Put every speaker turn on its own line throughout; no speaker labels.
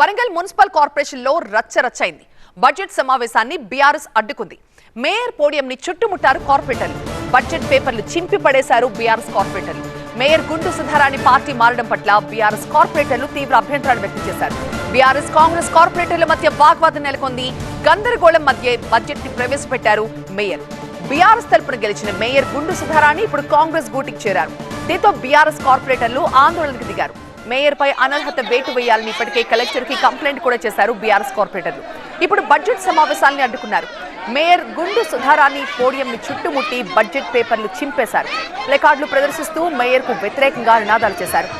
Warangal municipal కార్పొరేషన్లో రచ్చ రచ్చైంది బడ్జెట్ సమావేశాన్ని బీఆర్ఎస్ అడ్డుకుంది. మేయర్ పోడియం ని చుట్టుముట్టారు కార్పొరేటర్లు. బడ్జెట్ పేపర్లు చింపి పడేశారు బీఆర్ఎస్ కార్పొరేటర్లు. మేయర్ గుండు సుధారాణి పార్టీ మారడం పట్ల బీఆర్ఎస్ కార్పొరేటర్లు తీవ్ర అభ్యంతరాలు వ్యక్తం చేశారు. బీఆర్ఎస్ కాంగ్రెస్ కార్పొరేటర్ల మధ్య వాగ్వాదం నెలకొంది. గందరగోళం మధ్య బడ్జెట్ని ప్రవేశపెట్టారు మేయర్. బీఆర్ఎస్ తరపున గెలిచిన మేయర్ గుండు సుధారాణి ఇప్పుడు కాంగ్రెస్ గూటికి చేరారు. దీంతో బీఆర్ఎస్ కార్పొరేటర్లు ఆందోళనకు దిగారు. మేయర్ పై అనర్హత వేటు వేయాలని ఇప్పటికే కలెక్టర్కి కంప్లైంట్ కూడా చేశారు బీఆర్ఎస్ కార్పొరేటర్లు. ఇప్పుడు బడ్జెట్ సమావేశాలని అడ్డుకున్నారు. మేయర్ గుండు సుధారాన్ని పోడియం ని చుట్టుముట్టి బడ్జెట్ పేపర్లు చింపేశారు. ప్లెకార్డులు ప్రదర్శిస్తూ మేయర్కు వ్యతిరేకంగా నినాదాలు చేశారు.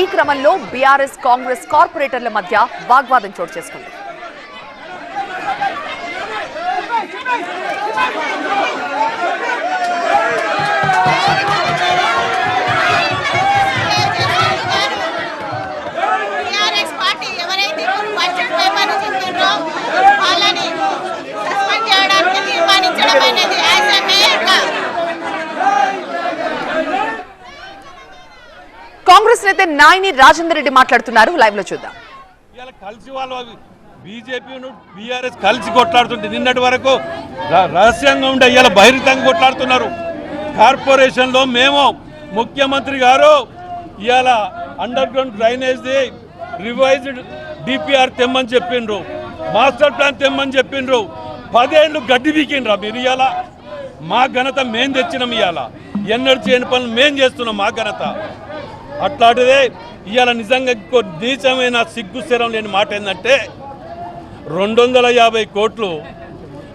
ఈ క్రమంలో బీఆర్ఎస్ కాంగ్రెస్ కార్పొరేటర్ల మధ్య వాగ్వాదం చోటు చేసుకుంది. కాంగ్రెస్ నేత నాయని రాజేందర్ రెడ్డి మాట్లాడుతున్నారు. లైవ్లో చూద్దాం.
కలిసి వాళ్ళు బీజేపీ బీఆర్ఎస్ కలిసి కొట్లాడుతుంటే నిన్నటి వరకు రహస్యంగా ఉండే ఇలా బహిరంగంగా కొట్లాడుతున్నారు. కార్పొరేషన్లో మేము ముఖ్యమంత్రి గారు ఇవాళ అండర్ గ్రౌండ్ డ్రైనేజ్ది రివైజ్డ్ డిపిఆర్ తెమ్మని చెప్పిండ్రు. మాస్టర్ ప్లాన్ తెమ్మని చెప్పిండ్రు. పదేళ్ళు గడ్డి బీకిండ్రా మీరు ఇవాళ. మా ఘనత మేం తెచ్చినాం ఇవాళ. ఎన్నడూ చేయని పనులు మేం చేస్తున్నాం మా ఘనత. అట్లాంటిదే ఇవాళ నిజంగా ఇంకో నీచమైన సిగ్గు స్థిరం లేని మాట ఏంటంటే రెండు వందల యాభై కోట్లు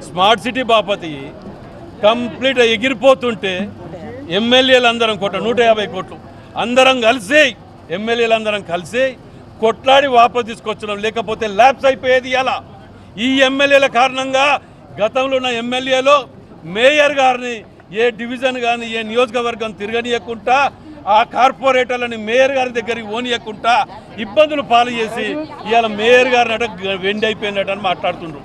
స్మార్ట్ సిటీ బాపతి కంప్లీట్ ఎగిరిపోతుంటే ఎమ్మెల్యేలు అందరం కొట్ట నూట యాభై కోట్లు. అందరం కలిసి ఎమ్మెల్యేలు అందరం కలిసి కొట్లాడి వాపసు తీసుకొచ్చడం లేకపోతే ల్యాబ్స్ అయిపోయేది ఇలా ఈ ఎమ్మెల్యేల కారణంగా గతంలో ఉన్న ఎమ్మెల్యేలు మేయర్ గారిని ఏ డివిజన్ కానీ ఏ నియోజకవర్గం తిరగనీయకుండా ఆ కార్పొరేటర్లని మేయర్ గారి దగ్గరికి ఓనియకుండా ఇబ్బందులు పాలు చేసి ఇవాళ మేయర్ గారిని అట వెండి అయిపోయినట్టు అని మాట్లాడుతుండ్రు.